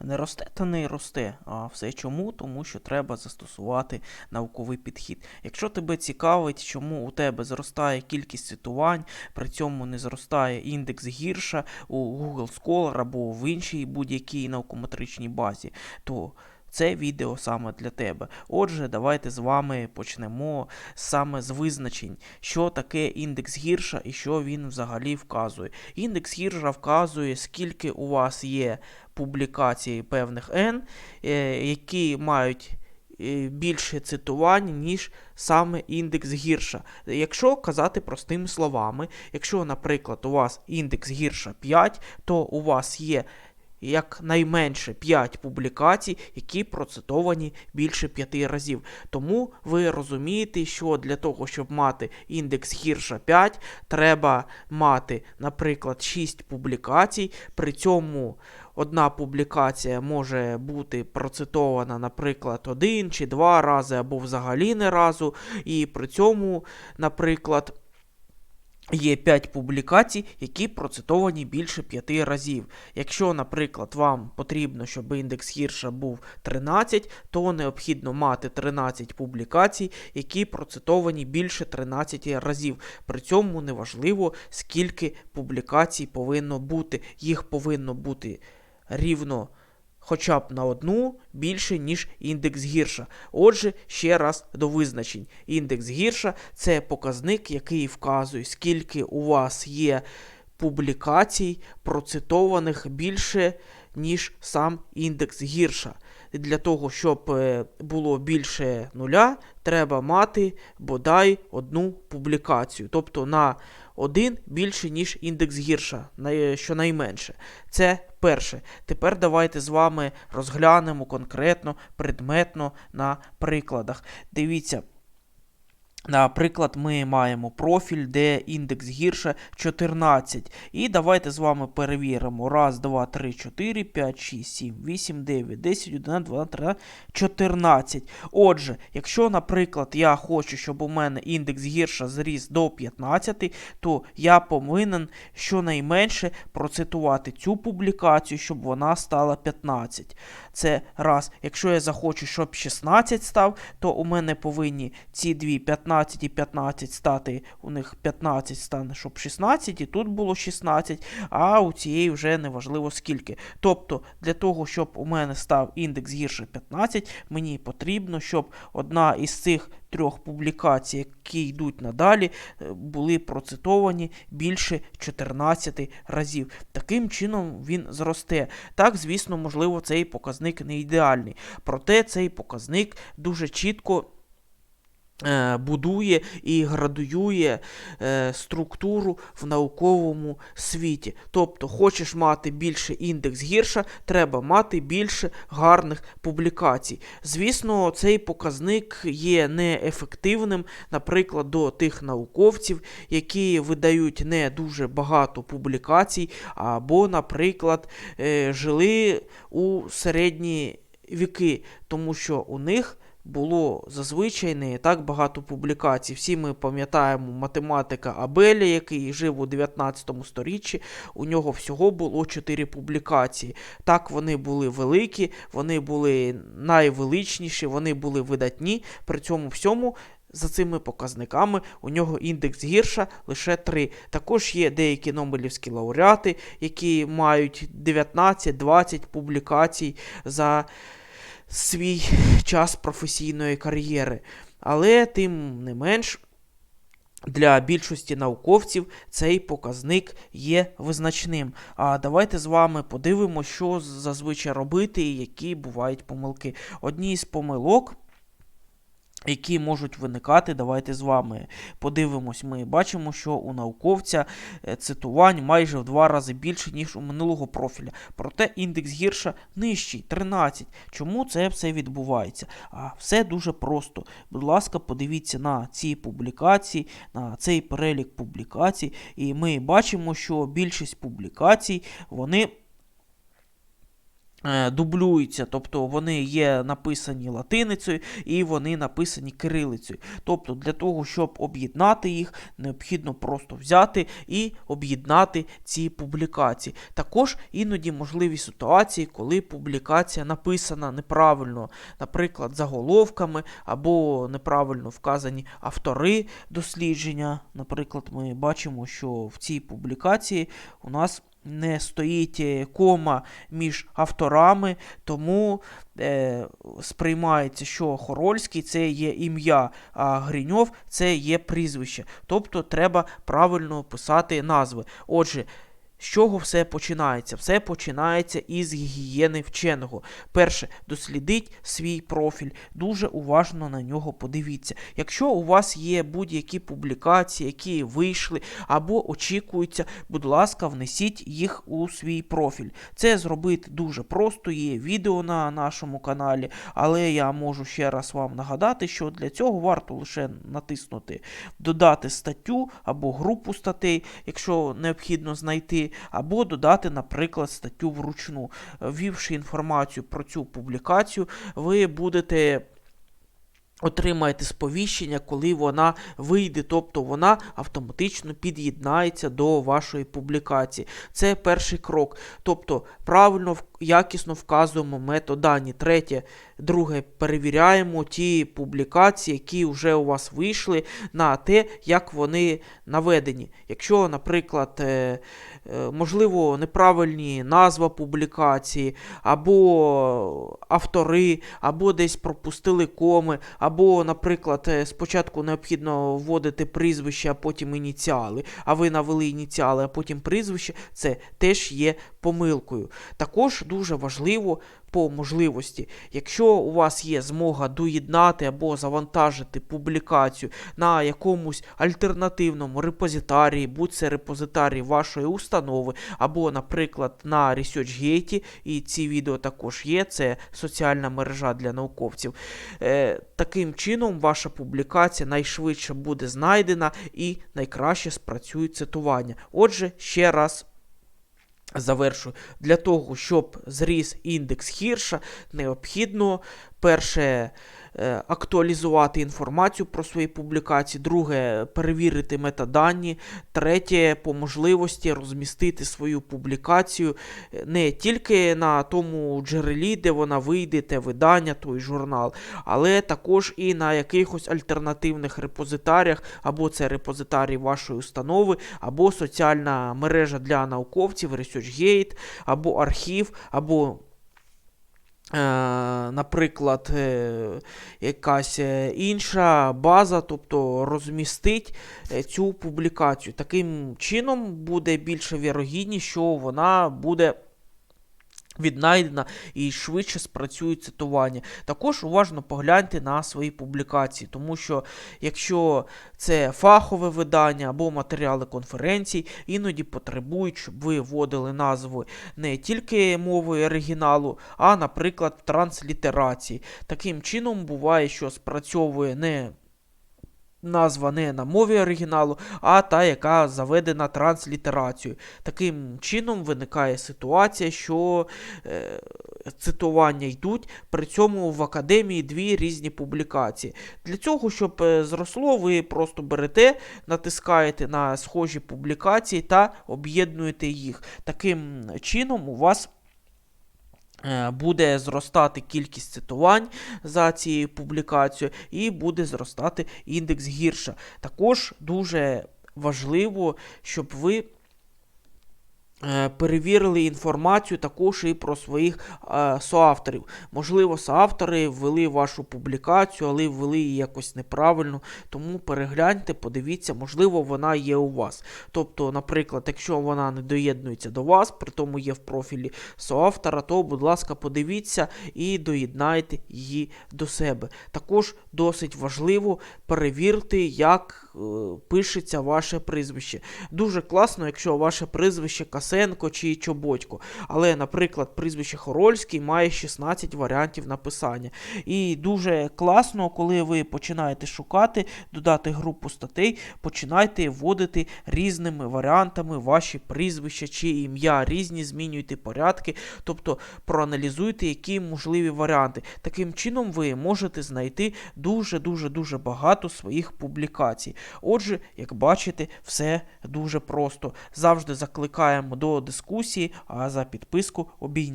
Не росте та не росте. А все чому? Тому що треба застосувати науковий підхід. Якщо тебе цікавить, чому у тебе зростає кількість цитувань, при цьому не зростає індекс гірша у Google Scholar або в іншій будь-якій наукометричній базі, то це відео саме для тебе. Отже, давайте з вами почнемо саме з визначень, що таке індекс гірша і що він взагалі вказує. Індекс гірша вказує, скільки у вас є публікацій певних N, е, які мають е, більше цитувань, ніж саме індекс гірша. Якщо казати простими словами, якщо, наприклад, у вас індекс гірша 5, то у вас є якнайменше 5 публікацій, які процитовані більше 5 разів. Тому ви розумієте, що для того, щоб мати індекс гірша 5, треба мати, наприклад, 6 публікацій. При цьому одна публікація може бути процитована, наприклад, один чи два рази, або взагалі не разу. І при цьому, наприклад, Є 5 публікацій, які процитовані більше 5 разів. Якщо, наприклад, вам потрібно, щоб індекс гірша був 13, то необхідно мати 13 публікацій, які процитовані більше 13 разів. При цьому неважливо, скільки публікацій повинно бути. Їх повинно бути рівно хоча б на одну більше, ніж індекс гірша. Отже, ще раз до визначень. Індекс гірша це показник, який вказує, скільки у вас є публікацій, процитованих більше, ніж сам індекс гірша. Для того, щоб е, було більше нуля, треба мати бодай одну публікацію. Тобто на один більше, ніж індекс гірша, най- щонайменше. Це перше. Тепер давайте з вами розглянемо конкретно, предметно на прикладах. Дивіться. Наприклад, ми маємо профіль, де індекс гірше 14. І давайте з вами перевіримо. Раз, два, три, 4, 5, 6, 7, 8, 9, 10, 11, 12, 13, 14. Отже, якщо, наприклад, я хочу, щоб у мене індекс гірша зріс до 15, то я повинен щонайменше процитувати цю публікацію, щоб вона стала 15. Це раз. Якщо я захочу, щоб 16 став, то у мене повинні ці дві 15 і 15 стати, у них 15 стане, щоб 16, і тут було 16, а у цієї вже неважливо скільки. Тобто, для того, щоб у мене став індекс гірше 15, мені потрібно, щоб одна із цих трьох публікацій, які йдуть надалі, е, були процитовані більше 14 разів. Таким чином він зросте. Так, звісно, можливо, цей показник не ідеальний. Проте цей показник дуже чітко. Е, Будує і градуює е, структуру в науковому світі. Тобто, хочеш мати більше індекс гірша, треба мати більше гарних публікацій. Звісно, цей показник є неефективним, наприклад, до тих науковців, які видають не дуже багато публікацій, або, наприклад, е, жили у середні віки, тому що у них було зазвичай не так багато публікацій. Всі ми пам'ятаємо математика Абеля, який жив у 19 сторіччі. У нього всього було 4 публікації. Так, вони були великі, вони були найвеличніші, вони були видатні. При цьому всьому. За цими показниками у нього індекс гірша лише 3. Також є деякі Нобелівські лауреати, які мають 19-20 публікацій за свій час професійної кар'єри. Але тим не менш. Для більшості науковців цей показник є визначним. А давайте з вами подивимося, що зазвичай робити і які бувають помилки. Одні з помилок. Які можуть виникати, давайте з вами подивимось. Ми бачимо, що у науковця е, цитувань майже в два рази більше, ніж у минулого профіля. Проте індекс гірша нижчий 13. Чому це все відбувається? А все дуже просто. Будь ласка, подивіться на ці публікації, на цей перелік публікацій, і ми бачимо, що більшість публікацій вони дублюються, тобто вони є написані латиницею і вони написані кирилицею. Тобто для того, щоб об'єднати їх, необхідно просто взяти і об'єднати ці публікації. Також іноді можливі ситуації, коли публікація написана неправильно, наприклад, заголовками або неправильно вказані автори дослідження. Наприклад, ми бачимо, що в цій публікації у нас не стоїть е, кома між авторами, тому е, сприймається, що Хорольський це є ім'я, а Гриньов це є прізвище. Тобто треба правильно писати назви. Отже, з чого все починається? Все починається із гігієни вченого. Перше, дослідіть свій профіль, дуже уважно на нього подивіться. Якщо у вас є будь-які публікації, які вийшли або очікуються, будь ласка, внесіть їх у свій профіль. Це зробити дуже просто, є відео на нашому каналі, але я можу ще раз вам нагадати, що для цього варто лише натиснути додати статтю або групу статей, якщо необхідно знайти або додати, наприклад, статтю вручну. Ввівши інформацію про цю публікацію, ви будете. Отримаєте сповіщення, коли вона вийде, тобто вона автоматично під'єднається до вашої публікації. Це перший крок. Тобто правильно, якісно вказуємо метадані. Третє, друге, перевіряємо ті публікації, які вже у вас вийшли, на те, як вони наведені. Якщо, наприклад, е, е, можливо, неправильні назва публікації, або автори, або десь пропустили коми, або, наприклад, е, спочатку необхідно вводити прізвище, а потім ініціали, а ви навели ініціали, а потім прізвище, це теж є помилкою. Також дуже важливо по можливості, якщо у вас є змога доєднати або завантажити публікацію на якомусь альтернативному репозитарії, будь це репозитарій вашої установи, або, наприклад, на ResearchGate, і ці відео також є, це соціальна мережа для науковців. Е, таким чином, ваша публікація найшвидше буде знайдена і найкраще спрацює цитування. Отже, ще раз. Завершую. Для того, щоб зріс індекс хірша, необхідно перше е, актуалізувати інформацію про свої публікації, друге перевірити метадані, третє по можливості розмістити свою публікацію е, не тільки на тому джерелі, де вона вийде, те видання, той журнал, але також і на якихось альтернативних репозитаріях, або це репозитарій вашої установи, або соціальна мережа для науковців, ResearchGate, або архів, або наприклад, е, якась е, інша база, тобто розмістить е, цю публікацію. Таким чином буде більше вірогідність, що вона буде. Віднайдена і швидше спрацює цитування. Також уважно погляньте на свої публікації, тому що якщо це фахове видання або матеріали конференцій, іноді потребують, щоб ви вводили назви не тільки мовою оригіналу, а, наприклад, транслітерації. Таким чином буває, що спрацьовує не назва не на мові оригіналу, а та, яка заведена транслітерацією. Таким чином виникає ситуація, що е, цитування йдуть, при цьому в академії дві різні публікації. Для цього, щоб е, зросло, ви просто берете, натискаєте на схожі публікації та об'єднуєте їх. Таким чином у вас. Е, Буде зростати кількість цитувань за цією публікацією, і буде зростати індекс гірша. Також дуже важливо, щоб ви перевірили інформацію також і про своїх е, соавторів. Можливо, соавтори ввели вашу публікацію, але ввели її якось неправильно. Тому перегляньте, подивіться, можливо, вона є у вас. Тобто, наприклад, якщо вона не доєднується до вас, при тому є в профілі соавтора, то, будь ласка, подивіться і доєднайте її до себе. Також досить важливо перевірити, як е, пишеться ваше прізвище. Дуже класно, якщо ваше прізвище Касенко чи Чоботько. Але, наприклад, прізвище Хорольський має 16 варіантів написання. І дуже класно, коли ви починаєте шукати, додати групу статей, починайте вводити різними варіантами ваші прізвища чи ім'я, різні змінюйте порядки, тобто проаналізуйте, які можливі варіанти. Таким чином ви можете знайти дуже-дуже дуже багато своїх публікацій. Отже, як бачите, все дуже просто. Завжди закликаємо до дискусії, а за підписку обійня.